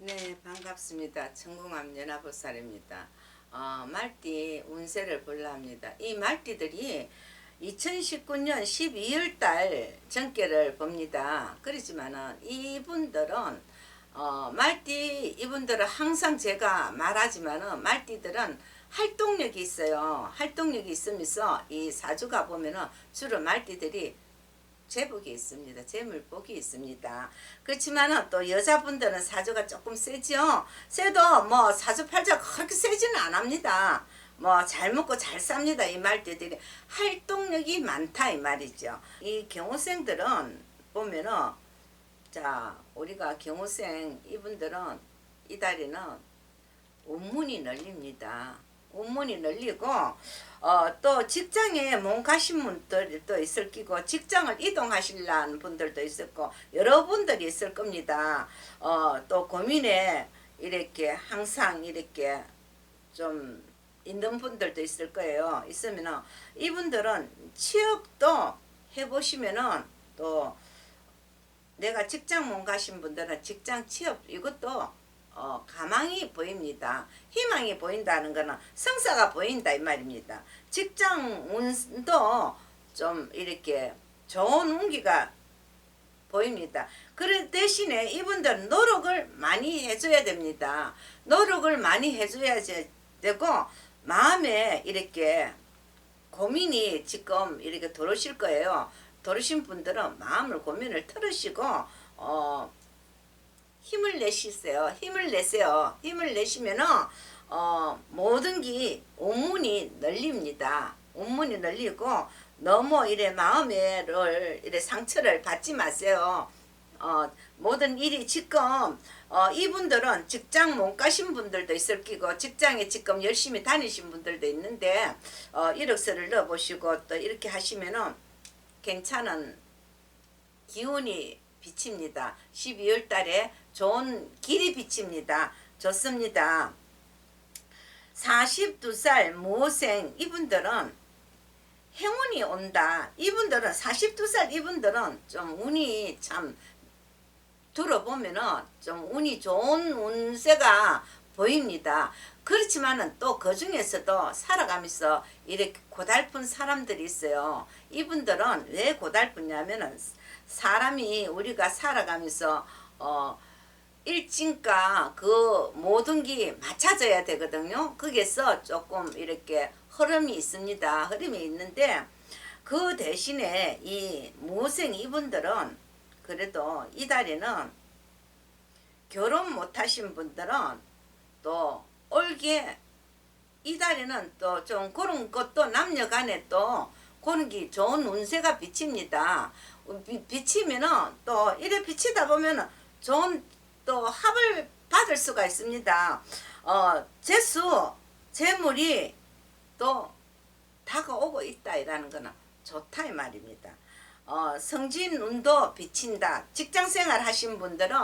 네, 반갑습니다. 청궁암 연합보살입니다. 어, 말띠 운세를 볼라 합니다. 이 말띠들이 2019년 12월 달 전께를 봅니다. 그렇지만은 이분들은 어, 말띠 이분들은 항상 제가 말하지만은 말띠들은 활동력이 있어요. 활동력이 있으면서 이 사주가 보면은 주로 말띠들이 제복이 있습니다. 재물복이 있습니다. 그렇지만은 또 여자분들은 사주가 조금 세죠. 세도 뭐 사주팔자 그렇게 세지는 않합니다. 뭐 잘 먹고 잘 삽니다. 이 말들이 활동력이 많다 이 말이죠. 이 경호생들은 보면은 자 우리가 경호생 이분들은 이 달에는 운문이 널립니다. 운문이 널리고 어, 또 직장에 몸 가신 분들도 있을 끼고 직장을 이동하실라는 분들도 있었고 여러분들이 있을 겁니다. 어, 또 고민에 이렇게 항상 이렇게 좀 있는 분들도 있을 거예요. 있으면은 이분들은 취업도 해보시면은 또 내가 직장 못 가신 분들은 직장 취업 이것도 어, 가망이 보입니다. 희망이 보인다는 거는 성사가 보인다 이 말입니다. 직장 운도 좀 이렇게 좋은 운기가 보입니다. 그 대신에 이분들은 노력을 많이 해줘야 됩니다. 노력을 많이 해줘야 되고 마음에 이렇게 고민이 지금 이렇게 들어오실 거예요. 들어오신 분들은 마음을 고민을 털으시고 어, 힘을 내시세요. 힘을 내세요. 힘을 내시면은 어, 모든 게 온문이 널립니다. 온문이 널리고 너무 이래 마음에를 이래 상처를 받지 마세요. 어, 모든 일이 지금 어, 이분들은 직장 못 가신 분들도 있을 끼고 직장에 지금 열심히 다니신 분들도 있는데 어, 이력서를 넣어보시고 또 이렇게 하시면은 괜찮은 기운이 비칩니다. 12월 달에 좋은 길이 비칩니다. 좋습니다. 42살 모생 이분들은 행운이 온다. 이분들은 42살 이분들은 좀 운이 참 들어보면은 좀 운이 좋은 운세가 보입니다. 그렇지만은 또 그 중에서도 살아가면서 이렇게 고달픈 사람들이 있어요. 이분들은 왜 고달프냐면은 사람이 우리가 살아가면서 어 일진과 그 모든 게 맞춰져야 되거든요. 거기서 조금 이렇게 흐름이 있습니다. 흐름이 있는데 그 대신에 이 무생 이분들은 그래도 이 달에는 결혼 못하신 분들은 또 올게 이 달에는 또 좀 그런 것도 남녀간에 또 그런 게 좋은 운세가 비칩니다. 비, 비치면은 또 이래 비치다 보면은 좋은 또 합을 받을 수가 있습니다. 어, 재수, 재물이 또 다가오고 있다라는 거는 좋다 이 말입니다. 어, 성진 운도 비친다. 직장 생활 하신 분들은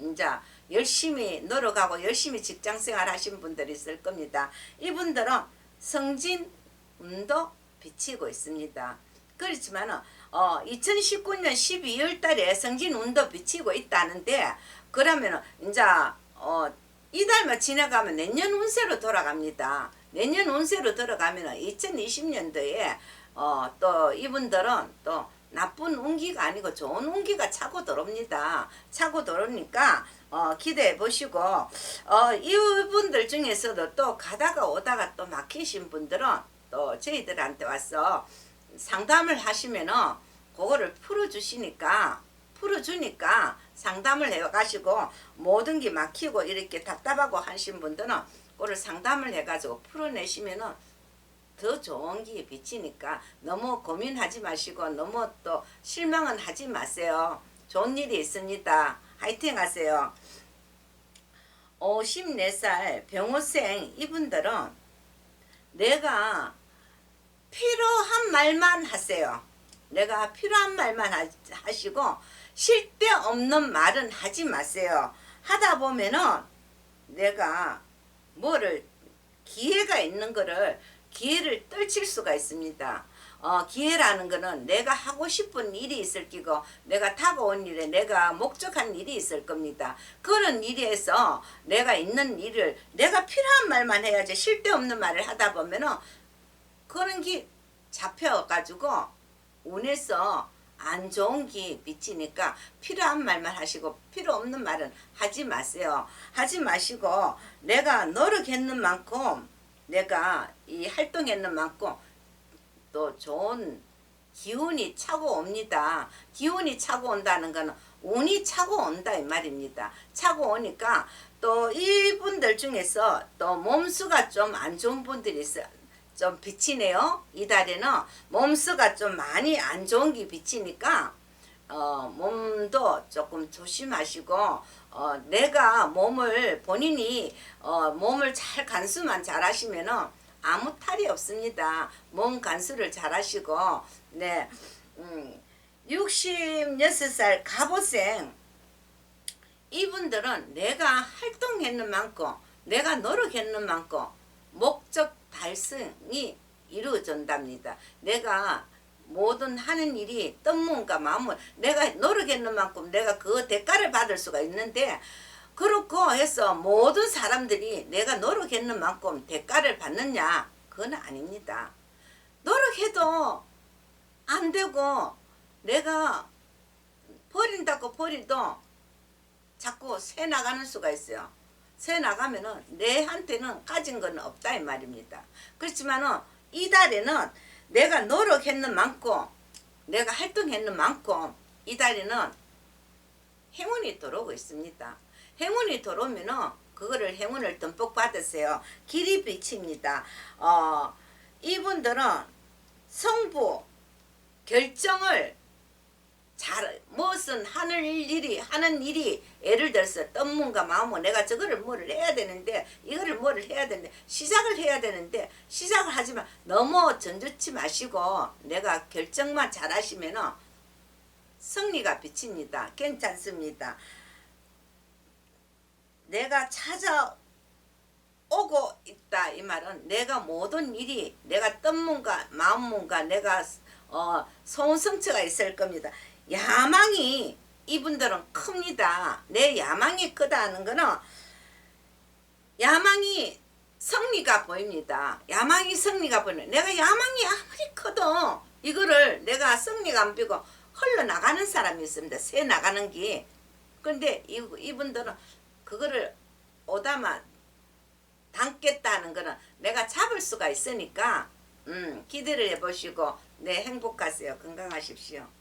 이제 열심히 노력하고 열심히 직장 생활 하신 분들이 있을 겁니다. 이분들은 성진 운도 비치고 있습니다. 그렇지만은 어, 2019년 12월 달에 성진 운도 비치고 있다는데 그러면은 이제 어, 이달만 지나가면 내년 운세로 돌아갑니다. 내년 운세로 들어가면은 2020년도에 어, 또 이분들은 또 나쁜 운기가 아니고 좋은 운기가 차고 들어옵니다. 차고 들어오니까 어, 기대해 보시고 어, 이분들 중에서도 또 가다가 오다가 또 막히신 분들은 또 저희들한테 와서 상담을 하시면은 그거를 풀어주시니까 풀어주니까 상담을 해가지고 모든 게 막히고 이렇게 답답하고 하신 분들은 그거를 상담을 해가지고 풀어내시면은 더 좋은 게 비치니까 너무 고민하지 마시고 너무 또 실망은 하지 마세요. 좋은 일이 있습니다. 화이팅 하세요. 54살 병호생 이분들은 내가 필요한 말만 하세요. 내가 필요한 말만 하, 하시고 실데 없는 말은 하지 마세요. 하다 보면은 내가 뭐를 기회가 있는 거를 기회를 떨칠 수가 있습니다. 어, 기회라는 거는 내가 하고 싶은 일이 있을 끼고 내가 다가온 일에 내가 목적한 일이 있을 겁니다. 그런 일에서 내가 있는 일을 내가 필요한 말만 해야지 쉴데 없는 말을 하다 보면은 그런 게 잡혀가지고 운에서 안 좋은 게 비치니까 필요한 말만 하시고 필요 없는 말은 하지 마세요. 하지 마시고 내가 노력했는 만큼 내가 이 활동했는 만큼 또 좋은 기운이 차고 옵니다. 기운이 차고 온다는 거는 운이 차고 온다 이 말입니다. 차고 오니까 또 이분들 중에서 또 몸수가 좀 안 좋은 분들이 있어요. 좀 비치네요. 이달에는 몸수가 좀 많이 안 좋은 게 비치니까 어, 몸도 조금 조심하시고 어, 내가 몸을 본인이 어, 몸을 잘 간수만 잘 하시면은 아무 탈이 없습니다. 몸 간수를 잘 하시고 네. 음, 66살 갑오생 이분들은 내가 활동했는 만큼 내가 노력했는 만큼 목적 달성이 이루어진답니다. 내가 모든 하는 일이 뜻문과 마음을 내가 노력했는 만큼 내가 그 대가를 받을 수가 있는데 그렇고 해서 모든 사람들이 내가 노력했는 만큼 대가를 받느냐 그건 아닙니다. 노력해도 안 되고 내가 버린다고 버리도 자꾸 새 나가는 수가 있어요. 새 나가면은 내한테는 가진 건 없다 이 말입니다. 그렇지만은 이달에는 내가 노력했는 만큼 내가 활동했는 만큼 이달에는 행운이 들어오고 있습니다. 행운이 들어오면은 그거를 행운을 듬뿍 받으세요. 길이 빛입니다. 어, 이분들은 성부 결정을 잘 무슨 하는 일이 하는 일이 예를 들어서 뜻문과 마음은 내가 저거를 뭐를 해야 되는데 이거를 뭐를 해야 되는데 시작을 해야 되는데 시작을 하지만 너무 전주치 마시고 내가 결정만 잘 하시면은 승리가 비칩니다. 괜찮습니다. 내가 찾아오고 있다 이 말은 내가 모든 일이 내가 뜻문과 마음문과 내가 어, 소원성처가 있을 겁니다. 야망이 이분들은 큽니다. 내 야망이 크다는 거는 야망이 성리가 보입니다. 야망이 성리가 보이는 내가 야망이 아무리 커도 이거를 내가 성리가 안 비고 흘러나가는 사람이 있습니다. 새 나가는 게. 근데 이, 이분들은 그거를 오다마 담겠다는 거는 내가 잡을 수가 있으니까 음, 기대를 해보시고 네 행복하세요. 건강하십시오.